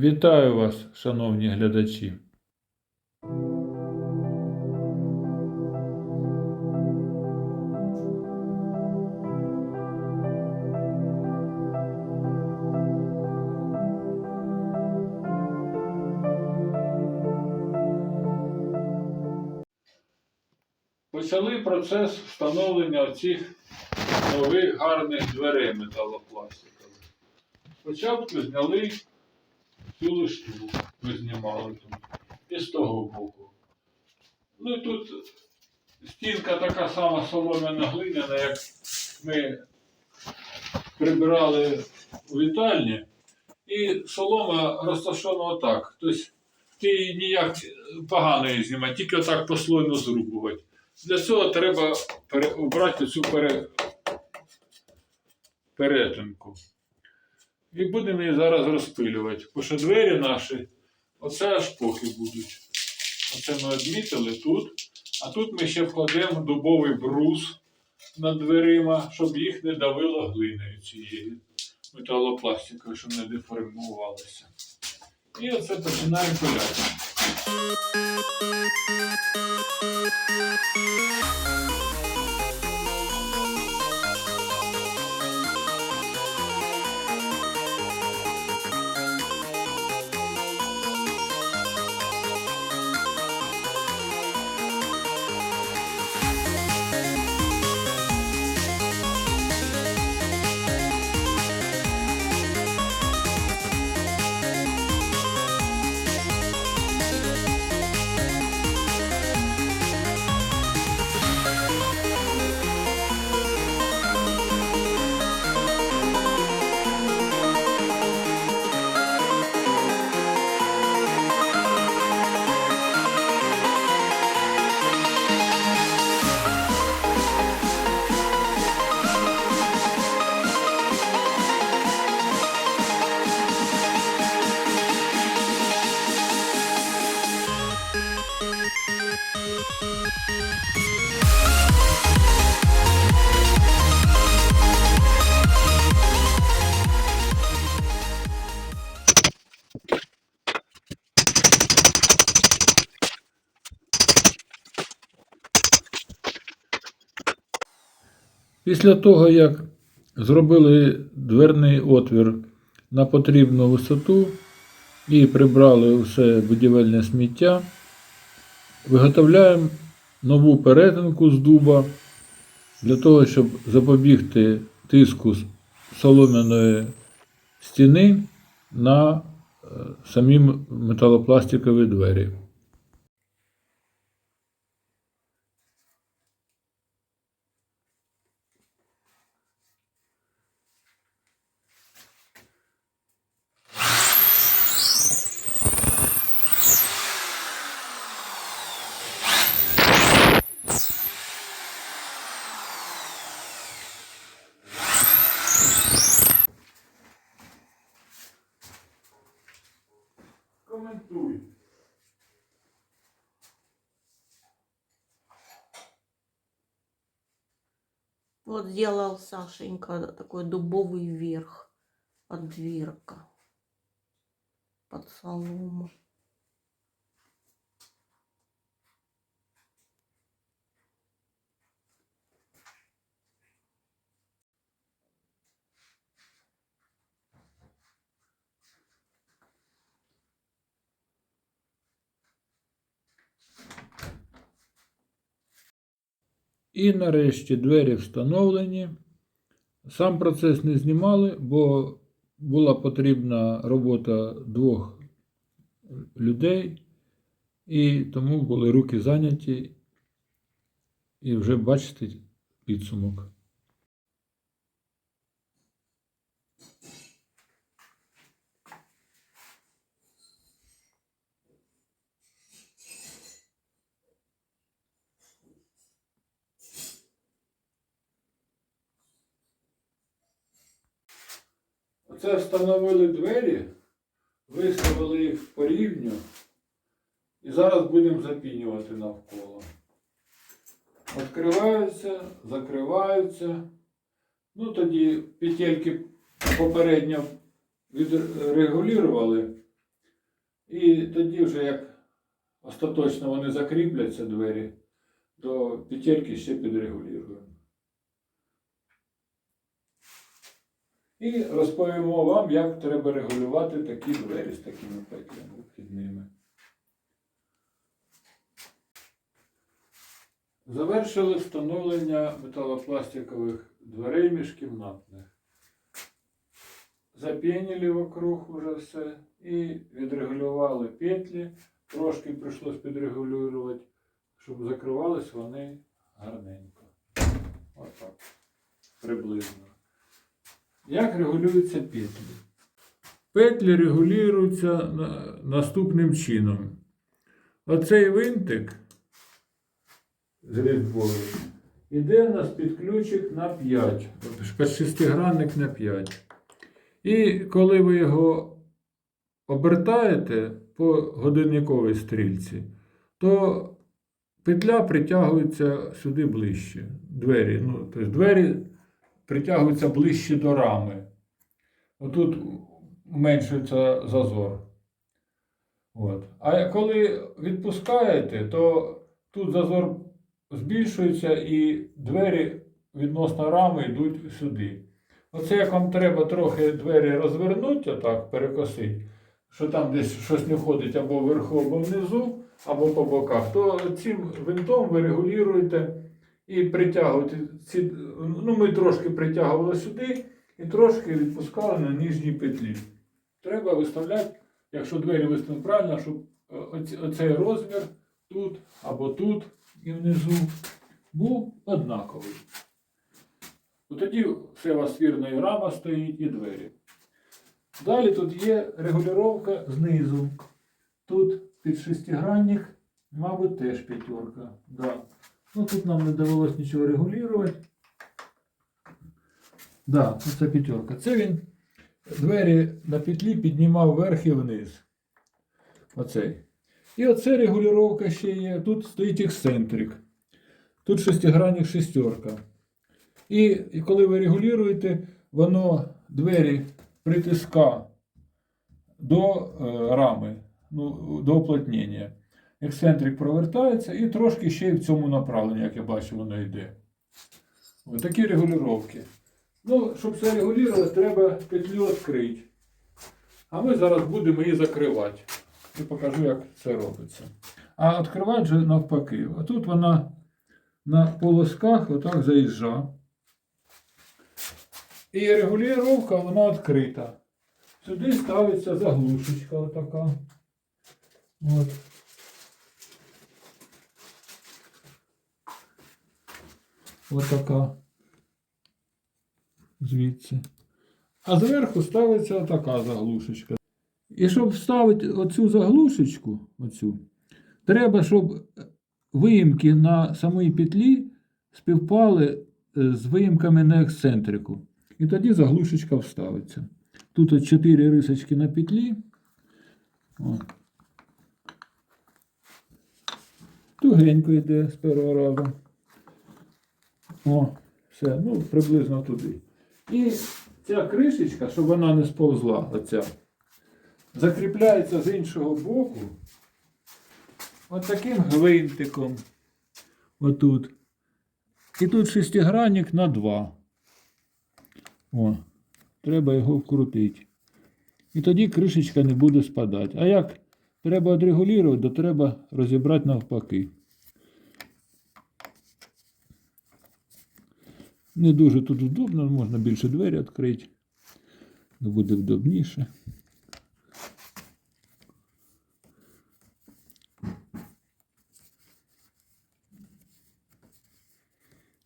Вітаю вас, шановні глядачі. Почали процес встановлення цих нових гарних дверей металопластикових. Спочатку зняли цю лишту, ми знімали тут, і з того боку. Ну і тут стінка така сама солом'яна глиняна, як ми прибирали у вітальні, і солома розташована отак. Тобто ти ніяк погано її знімати, тільки отак послойно зрубувати. Для цього треба обрати цю пере... перетинку. І будемо її зараз розпилювати. Бо що двері наші, оце аж поки будуть. Оце ми відмітили тут. А тут ми ще вкладемо дубовий брус над дверима, щоб їх не давило глиною цією металопластикою, щоб не деформувалися. І оце починаємо пиляти. Після того, як зробили дверний отвір на потрібну висоту і прибрали все будівельне сміття, виготовляємо нову перетинку з дуба для того, щоб запобігти тиску солом'яної стіни на е, самі металопластикові двері. Вот сделал Сашенька такой дубовый верх от дверка под солому. І нарешті двері встановлені. Сам процес не знімали, бо була потрібна робота двох людей, і тому були руки зайняті. І вже бачите підсумок. Оце встановили двері, виставили їх по рівню і зараз будемо запінювати навколо. Відкриваються, закриваються. Ну тоді петельки попередньо відрегулювали І тоді вже як остаточно вони закріпляться двері, то петельки ще підрегулюємо. І розповімо вам, як треба регулювати такі двері з такими петлями вхідними. Завершили встановлення металопластикових дверей міжкімнатних. Зап'єнили вокруг уже все і відрегулювали петлі. Трошки прийшлось підрегулювати, щоб закривались вони гарненько. Отак. Приблизно. Як регулюються петлі? Петлі регулюються наступним чином. Оцей винтик з різьбою іде у нас під ключик на 5, під шестигранник на 5. І коли ви його обертаєте по годинниковій стрільці, то петля притягується сюди ближче. Двері, ну, тобто двері притягуються ближче до рами. Отут зменшується зазор. От. А коли відпускаєте, то тут зазор збільшується і двері відносно рами йдуть сюди. Оце як вам треба трохи двері розвернути, отак, перекосити, що там десь щось не входить або вверху, або внизу, або по боках, то цим винтом ви регулюєте і притягуєте ці. Ну, ми трошки притягували сюди і трошки відпускали на нижній петлі. Треба виставляти, якщо двері виставлені правильно, щоб е, оцей розмір тут або тут і внизу був однаковий. Ну, тоді все у вас вірно і рама стоїть, і двері. Далі тут є регулювання знизу. Тут під шестигранник, мабуть, теж п'ятерка. Да. Ну, тут нам не довелось нічого регулювати. Да, це п'ятерка. Це він двері на петлі піднімав вверх і вниз. Оцей. І оце регулювання ще є. Тут стоїть ексцентрик. Тут шестигранник шестерка. І, коли ви регулюєте, воно двері притиска до е, рами, ну, до уплотнення. Ексцентрик провертається і трошки ще й в цьому направленні, як я бачу, воно йде. Ось такі регулювання. Ну, щоб це регулювати, треба петлю відкрити. А ми зараз будемо її закривати. І покажу, як це робиться. А відкривати вже навпаки. А тут вона на полосках отак заїжджа. І регулювання вона відкрита. Сюди ставиться заглушечка отака. От. Отака. Звідси. А зверху ставиться отака заглушечка. І щоб вставити оцю заглушечку, оцю, треба, щоб виїмки на самій петлі співпали е, з виїмками на ексцентрику. І тоді заглушечка вставиться. Тут от 4 рисочки на петлі. О. Тугенько йде з першого разу. О, все, ну, приблизно туди. І ця кришечка, щоб вона не сповзла, оця, закріпляється з іншого боку. От таким гвинтиком. Отут. І тут шестигранник на 2. О, треба його вкрутити. І тоді кришечка не буде спадати. А як треба відрегулювати, то треба розібрати навпаки. Не дуже тут удобно, можна більше двері відкрити. Ну, Буде вдобніше.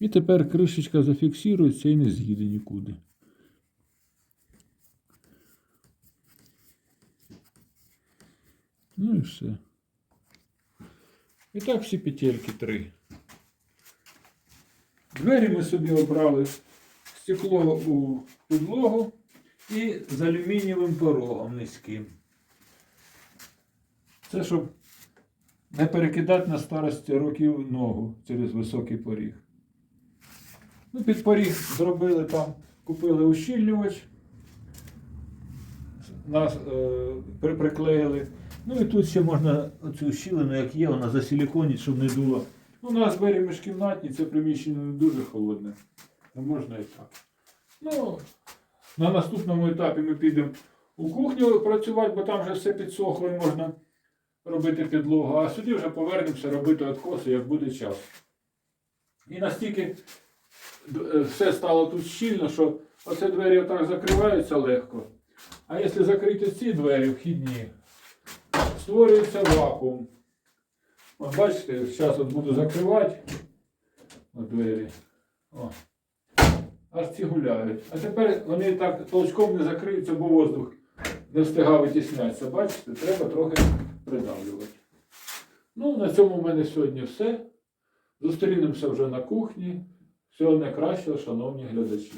І тепер кришечка зафіксується і не з'їде нікуди. Ну і все. І так всі петельки три. Двері ми собі обрали стекло у підлогу і з алюмінієвим порогом низьким. Це щоб не перекидати на старості років ногу через високий поріг. Ну, під поріг зробили там, купили ущільнювач, нас е, приклеїли. Ну і тут ще можна оцю щілину, як є, вона засиліконить, щоб не дуло. Ну, у нас двері міжкімнатні, це приміщення не дуже холодне. Ну, можна і так. Ну, на наступному етапі ми підемо у кухню працювати, бо там вже все підсохло і можна робити підлогу. А сюди вже повернемося робити откоси, як буде час. І настільки е, все стало тут щільно, що оце двері отак закриваються легко. А якщо закрити ці двері вхідні, створюється вакуум. От бачите, зараз от буду закривати двері. О. Аж ці гуляють. А тепер вони так толчком не закриються, бо воздух не встигав витіснятися. Бачите, треба трохи придавлювати. Ну, на цьому в мене сьогодні все. Зустрінемося вже на кухні. Всього найкращого, шановні глядачі.